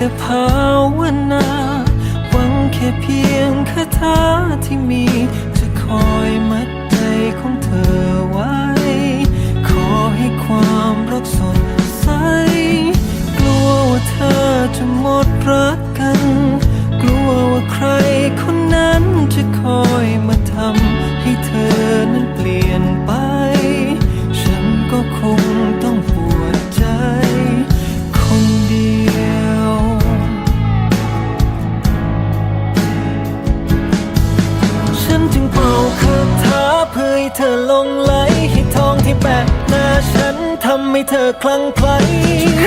แต่ภาวนาหวังแค่เพียง เพื่อให้เธอลงไหลให้ทองที่แปะหน้าฉันทำให้เธอคลั่งไคล้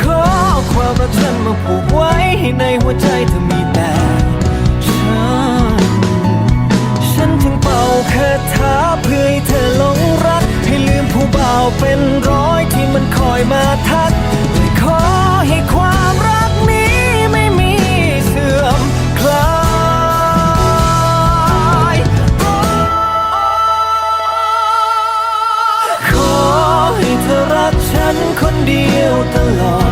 ขอความรักฉันมาผูกไว้ให้ในหัวใจเธอมีแต่ฉัน ฉันถึงเป่าคาถาเพื่อให้เธอหลงรัก ให้ลืมผู้บ่าวเป็นร้อยที่มันคอยมาท ตลอด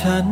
ฉัน